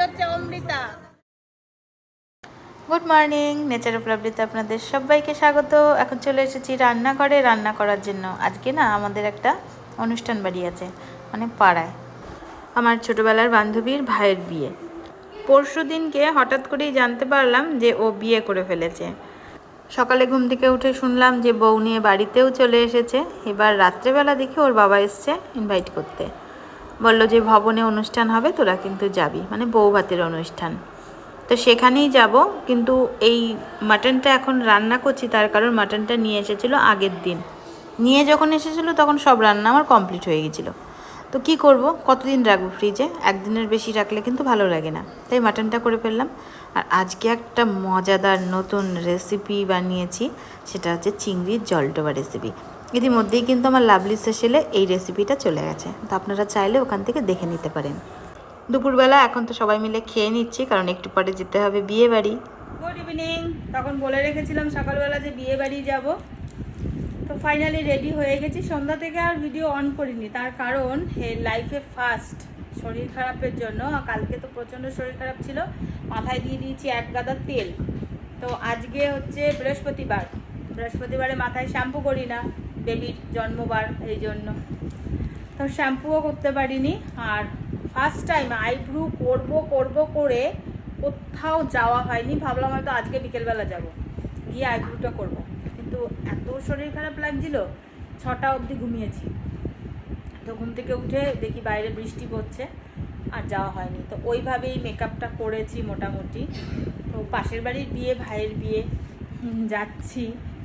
হচ্ছে Amrita. Good morning nature উপলব্ধিতে আপনাদের সবাইকে স্বাগত। এখন চলে এসেছি রান্নাঘরে, রান্না করার জন্য। আজকে না আমাদের একটা অনুষ্ঠান বাড়ি আছে মানে পাড়ায়। আমার ছোটবেলার বান্ধবীর ভাইয়ের বিয়ে। পরশু দিনকে হঠাৎ করেই জানতে পারলাম যে ও বিয়ে করে ফেলেছে। সকালে ঘুম থেকে উঠে শুনলাম যে বউ নিয়ে বাড়িতেও চলে এসেছে। এবার রাত্রেবেলা দেখে ওর বাবা এসছে ইনভাইট করতে। বলল যে ভবনে অনুষ্ঠান হবে, তোরা কিন্তু যাবি। মানে বউ ভাতের অনুষ্ঠান। তো সেখানেই যাব, কিন্তু এই মাটনটা এখন রান্না করছি, তার কারণ মাটনটা নিয়ে এসেছিল আগের দিন। নিয়ে যখন এসেছিল তখন সব রান্না আমার কমপ্লিট হয়ে গেছিল। তো কি করব? কতদিন রাখব ফ্রিজে? একদিনের বেশি রাখলে কিন্তু ভালো লাগে না। তাই মাটনটা করে ফেললাম। আর আজকে একটা মজাদার নতুন রেসিপি বানিয়েছি, সেটা হচ্ছে চিংড়ির জলটোবা রেসিপি ইতিমধ্যেই কিন্তু আমার লাভলি সেশেলে এই রেসিপিটা চলে গেছে। তো আপনারা চাইলে ওখান থেকে দেখে নিতে পারেন। দুপুরবেলা এখন তো সবাই মিলে খেয়ে নিচ্ছি, কারণ একটু পরে যেতে হবে বিয়ে বাড়ি গুড ইভিনিং তখন বলে রেখেছিলাম সকালবেলা যে বিয়ে বাড়ি যাব। তো ফাইনালি রেডি হয়ে গেছি। সন্ধ্যা থেকে আর ভিডিও অন করিনি। তার কারণ হে লাইফে ফার্স্ট শরীর খারাপের জন্য। কালকে তো প্রচণ্ড শরীর খারাপ ছিল। মাথায় দিয়ে দিয়েছি এক গাদা তেল। তো আজকে হচ্ছে বৃহস্পতিবার। বৃহস্পতিবারে মাথায় শ্যাম্পু করি না। বেবির জন্মবার এই জন্য। তো শ্যাম্পুও করতে পারিনি। আর ফার্স্ট টাইম আইব্রু করব করব করে কোথাও যাওয়া হয়নি। ভাবলাম হয়তো আজকে বিকেলবেলা যাব। গিয়ে আইব্রুটা করব। কিন্তু এত শরীর খারাপ লাগছিল, ছটা অবধি ঘুমিয়েছি। তো ঘুম থেকে উঠে দেখি বাইরে বৃষ্টি পড়ছে, আর যাওয়া হয়নি। তো ওইভাবেই মেকআপটা করেছি মোটামুটি। তো পাশের বাড়ির বিয়ে, ভাইয়ের বিয়ে। যাচ্ছি।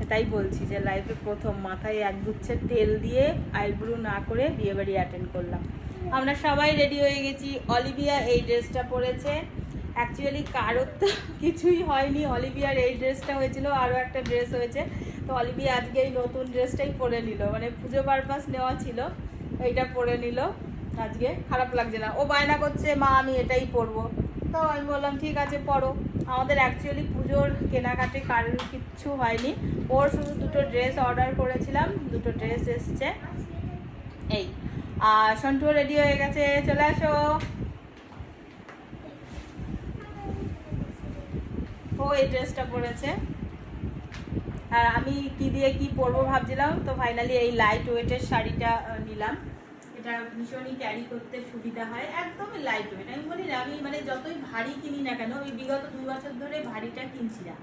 তাই বলছি যে লাইফে প্রথম মাথায় এক গুচ্ছের তেল দিয়ে আইব্রু না করে বিয়ে বাড়ি অ্যাটেন্ড করলাম। আমরা সবাই রেডি হয়ে গেছি। অলিভিয়া এই ড্রেসটা পরেছে। অ্যাকচুয়ালি কারোর তো কিছুই হয়নি। অলিভিয়ার এই ড্রেসটা হয়েছিল, আরও একটা ড্রেস হয়েছে। তো অলিভিয়া আজকে এই নতুন ড্রেসটাই পরে নিল। মানে পুজো পারপাস নেওয়া ছিল, এইটা পরে নিল। আজকে খারাপ লাগছে না। ও বায়না করছে, মা, আমি এটাই পরবো। তো আমি বললাম, ঠিক আছে, পরো। আমাদের অ্যাকচুয়ালি পুজোর কেনাকাটি কারোর কিচ্ছু হয়নি। ওর শুধু দুটো ড্রেস অর্ডার করেছিলাম, দুটো ড্রেস এসছে। এই, আর সন্টুও রেডি হয়ে গেছে, চলে আসো। ও এই ড্রেসটা পরেছে। আর আমি কি দিয়ে কি পরবো ভাবছিলাম, তো ফাইনালি এই লাইট ওয়েটের শাড়িটা নিলাম। এটা ভীষণই ক্যারি করতে সুবিধা হয়, একদমই লাইট ওয়েট আমি বলি না, আমি মানে যতই ভারী কিনি না কেন ওই বিগত দুই বছর ধরে ভারীটা কিনছি না।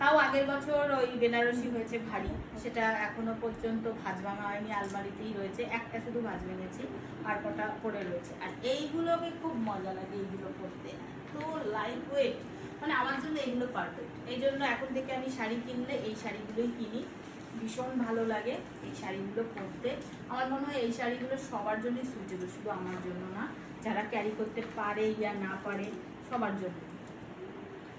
তাও আগের বছর ওই বেনারসি হয়েছে ভারী, সেটা এখনও পর্যন্ত ভাঁজ ভাঙা হয়নি, আলমারিতেই রয়েছে, একটা শুধু ভাঁজ ভেঙেছি, আর কটা পড়ে রয়েছে। আর এইগুলোকে খুব মজা লাগে এইগুলো পরতে তো লাইট ওয়েট মানে আমার জন্য এগুলো পারফেক্ট এই জন্য এখন থেকে আমি শাড়ি কিনলে এই শাড়িগুলোই কিনি। ভীষণ ভালো লাগে এই শাড়িগুলো পরতে। আমার মনে হয় এই শাড়িগুলো সবার জন্যই সুইটেবল শুধু আমার জন্য না, যারা ক্যারি করতে পারে ইয়া না পারে, সবার জন্য।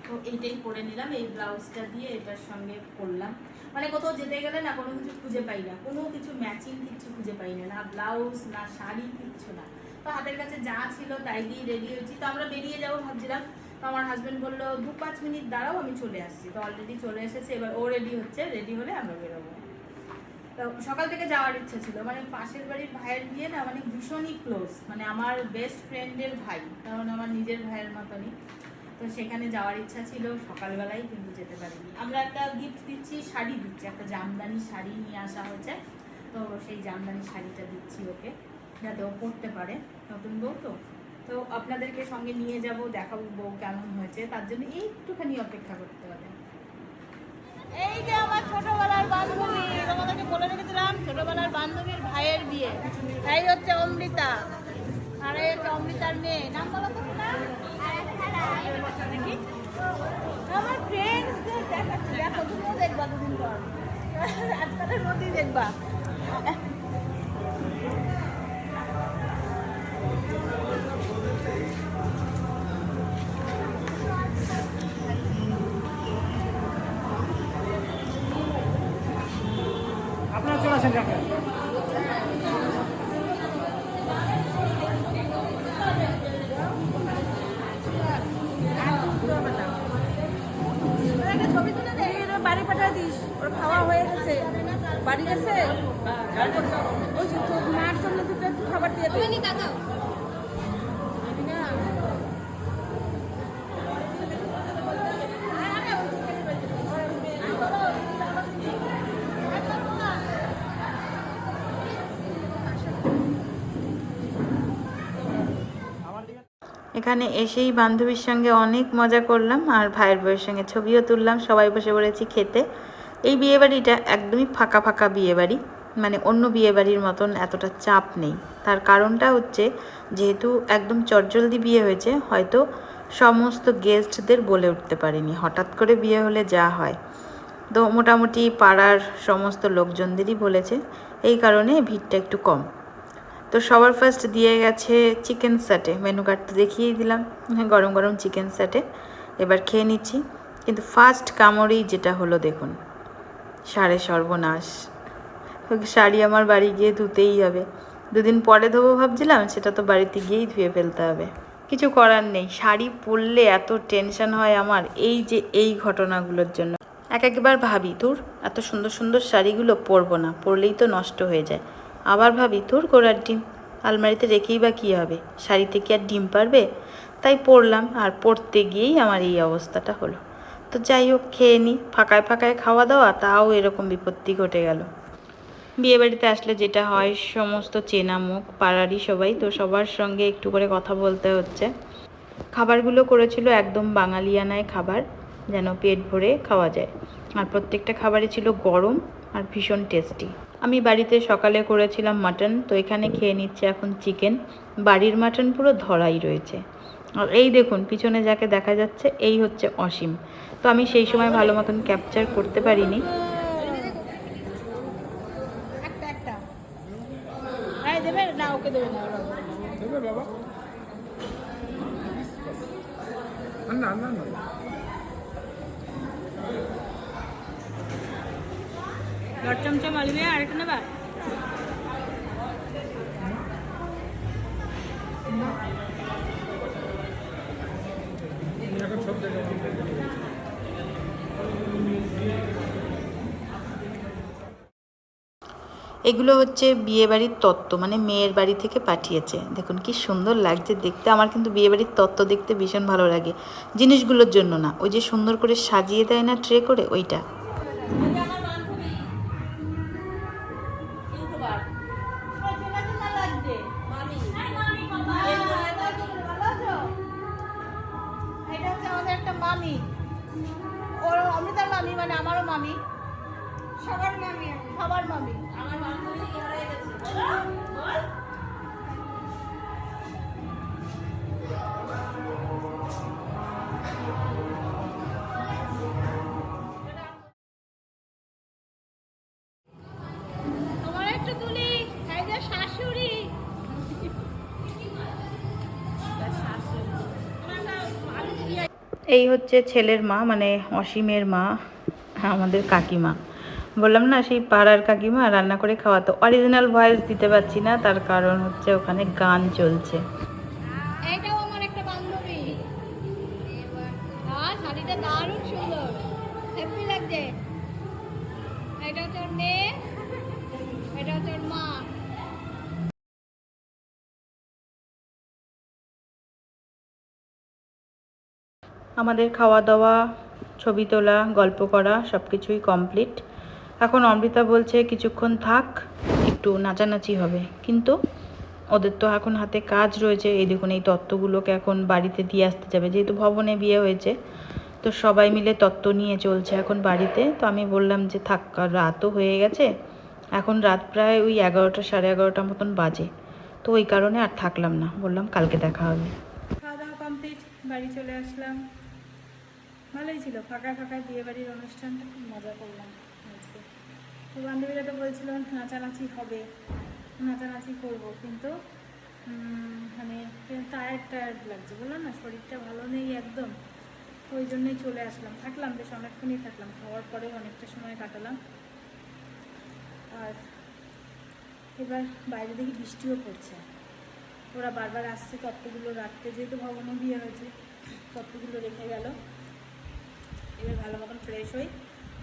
তো এইটাই পরে নিলাম, এই ব্লাউজটা দিয়ে এটার সঙ্গে পরলাম। মানে কোথাও যেতে গেলে না, কোনো কিছু খুঁজে পাই না, কোনো কিছু ম্যাচিং কিছু খুঁজে পাই না না ব্লাউজ, না শাড়ি, কিচ্ছু না। তো হাতের কাছে যা ছিল তাই দিয়ে রেডি হয়েছি। তো আমরা বেরিয়ে যাব ভাবছিলাম তো আমার হাজব্যান্ড বলল, দু পাঁচ মিনিট দাঁড়াও, আমি চলে আসছি। তো অলরেডি চলে এসেছে, এবার ও রেডি হচ্ছে রেডি হলে আমরা বেরোবো। তো সকাল থেকে যাওয়ার ইচ্ছে ছিল মানে পাশের বাড়ির ভাইয়ের বিয়ে না মানে ভীষণই ক্লোজ মানে আমার বেস্ট ফ্রেন্ডের ভাই, কারণ আমার নিজের ভাইয়ের মতনই। তো সেখানে যাওয়ার ইচ্ছা ছিল, সকালবেলায় কিন্তু যেতে পারিনি। আমরা একটা গিফট দিচ্ছি, শাড়ি দিচ্ছি, একটা জামদানি শাড়ি নিয়ে আসা হয়েছে। তো সেই জামদানি শাড়িটা দিচ্ছি ওকে, যাতে ও পরতে পারে। নতুন বউ তো? তো আপনাদেরকে সঙ্গে নিয়ে যাব, দেখাবো কেমন হয়েছে, তার জন্য একটুখানি অপেক্ষা করতে হবে। এই যে আমার ছোটবেলার বান্ধবী, তোমাদেরকে বলে রেখেছিলাম, ছোটবেলার বান্ধবীর ভাইয়ের বিয়ে। তাই হচ্ছে অমৃতা। আর এই হচ্ছে অমৃতার মেয়ে। নাম বলো তো আমার ফ্রেন্ডসদের দেখাচ্ছি। দেখো, তুমিও দেখবা দুদিন পর। আজকালের মধ্যেই দেখবা। বাড়ি পাঠা দিস। ওর খাওয়া হয়ে গেছে। বাড়ি গেছে? ওই যে তোর মার জন্য খাবার দিয়ে দে। দিবি না? এখানে এসেই বান্ধবীর সঙ্গে অনেক মজা করলাম আর ভাইয়ের বউয়ের সঙ্গে ছবিও তুললাম, সবাই বসে পড়েছি খেতে। এই বিয়েবাড়িটা একদমই ফাঁকা ফাঁকা বিয়েবাড়ি মানে অন্য বিয়েবাড়ির মতন এতটা চাপ নেই। তার কারণটা হচ্ছে যেহেতু একদম চটজলদি বিয়ে হয়েছে, হয়তো সমস্ত গেস্টদের বলে উঠতে পারিনি, হঠাৎ করে বিয়ে হলে যা হয়। তো মোটামুটি পাড়ার সমস্ত লোকজনদেরই বলেছে, এই কারণে ভিড়টা একটু কম। তো সবার ফার্স্ট দিয়ে গেছে চিকেন স্যাটে মেনু কার্ড তো দেখিয়েই দিলাম। হ্যাঁ গরম গরম চিকেন স্যাটে এবার খেয়ে নিচ্ছি। কিন্তু ফার্স্ট কামড়েই যেটা হলো দেখুন সাড়ে সর্বনাশ। শাড়ি আমার বাড়ি গিয়ে ধুতেই হবে। দুদিন পরে ধোবো ভাবছিলাম, সেটা তো বাড়িতে গিয়েই ধুয়ে ফেলতে হবে। কিছু করার নেই, শাড়ি পরলে এত টেনশন হয় আমার, এই যে এই ঘটনাগুলোর জন্য। এক একবার ভাবি, তোর এত সুন্দর সুন্দর শাড়িগুলো পরবো না, পরলেই তো নষ্ট হয়ে যায়। আবার ভাবি তোর গোড়ার ডিম। আলমারিতে রেখেই বা কী হবে? শাড়িতে কি আর ডিম পারবে? তাই পরলাম আর পড়তে গিয়েই আমার এই অবস্থাটা হলো। তো যাই হোক, খেয়ে নিই ফাঁকায় ফাঁকায় খাওয়া দাওয়া, তাও এরকম বিপত্তি ঘটে গেল। বিয়েবাড়িতে আসলে যেটা হয়, সমস্ত চেনা মুখ পাড়ারই সবাই, তো সবার সঙ্গে একটু করে কথা বলতে হচ্ছে। খাবারগুলো করেছিল একদম বাঙালিয়ানায় খাবার, যেন পেট ভরে খাওয়া যায়। আর প্রত্যেকটা খাবারই ছিল গরম আর ভীষণ টেস্টি। আমি বাড়িতে সকালে করেছিলাম মাটন তো এখানে খেয়ে নিচ্ছে এখন চিকেন। বাড়ির মাটন পুরো ধরাই রয়েছে। আর এই দেখুন পিছনে যাকে দেখা যাচ্ছে এই হচ্ছে অসীম। তো আমি সেই সময় ভালো মতন ক্যাপচার করতে পারিনি। একটা একটা। হ্যাঁ দেবে? না না না। চমচম নেবা? এগুলো হচ্ছে বিয়েবাড়ির তত্ত্ব মানে মেয়ের বাড়ি থেকে পাঠিয়েছে। দেখুন কি সুন্দর লাগছে দেখতে। আমার কিন্তু বিয়েবাড়ির তত্ত্ব দেখতে ভীষণ ভালো লাগে। জিনিসগুলোর জন্য না, ওই যে সুন্দর করে সাজিয়ে দেয় না ট্রে করে, ওইটা। আমারও মামি। সবার মামি সবার মামি। আমার বান্ধবী হয়ে গেছে? এই হচ্ছে ছেলের মা মানে অসীমের মা। আমাদের কাকিমা। বললাম না সেই পাড়ার কাকিমা রান্না করে খাওয়াতো অরিজিনাল ভয়েস দিতে পারছি না তার কারণ হচ্ছে ওখানে গান চলছে। আমাদের খাওয়া দাওয়া ছবি তোলা, গল্প করা সব কিছুই কমপ্লিট এখন অমৃতা বলছে, কিছুক্ষণ থাক, একটু নাচানাচি হবে। কিন্তু ওদের তো এখন হাতে কাজ রয়েছে। এই দেখুন, এই তত্ত্বগুলোকে এখন বাড়িতে দিয়ে আসতে যাবে। যেহেতু ভবনে বিয়ে হয়েছে, তো সবাই মিলে তত্ত্ব নিয়ে চলছে এখন বাড়িতে। তো আমি বললাম যে, থাক রাতও হয়ে গেছে। এখন রাত প্রায় ওই এগারোটা, সাড়ে এগারোটা মতন বাজে। তো ওই কারণে আর থাকলাম না। বললাম, কালকে দেখা হবে। খাওয়া দাওয়া কমপ্লিট বাড়ি চলে আসলাম। ভালোই ছিল, ফাঁকা ফাঁকা বিয়ে বাড়ির অনুষ্ঠানটা খুব মজা করলাম আজকে। তো বান্ধবীরা তো বলছিল, নাচানাচি হবে, নাচানাচি করব। কিন্তু মানে টায়ার্ড টায়ার্ড লাগছে, বললাম না, শরীরটা ভালো নেই একদম। ওই জন্যই চলে আসলাম। থাকলাম বেশ, অনেকক্ষণই থাকলাম। খাওয়ার পরে অনেকটা সময় কাটালাম। আর এবার বাইরে দেখি বৃষ্টিও পড়ছে। ওরা বারবার আসছে, তত্ত্বগুলো রাখতে। যেহেতু ভবনে বিয়ে হয়েছে, তত্ত্বগুলো রেখে গেল। এবার ভালো মতন ফ্রেশ হই।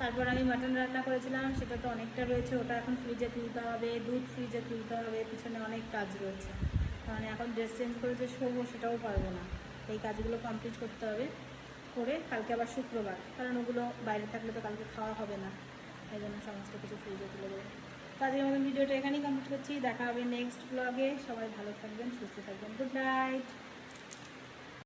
তারপর আমি মাটন রান্না করেছিলাম, সেটা তো অনেকটা রয়েছে, ওটা এখন ফ্রিজে তুলতে হবে, দুধ ফ্রিজে তুলতে হবে, পিছনে অনেক কাজ রয়েছে। মানে এখন ড্রেস চেঞ্জ করে যে শোবো সেটাও পারব না। এই কাজগুলো কমপ্লিট করতে হবে, করে কালকে আবার শুক্রবার, কারণ ওগুলো বাইরে থাকলে তো কালকে খাওয়া হবে না। এই জন্য সমস্ত কিছু ফ্রিজে তুলে দেবো। তো আজকের ভিডিওটা এখানেই কমপ্লিট করছি, দেখা হবে নেক্সট ব্লগে সবাই ভালো থাকবেন, সুস্থ থাকবেন গুড নাইট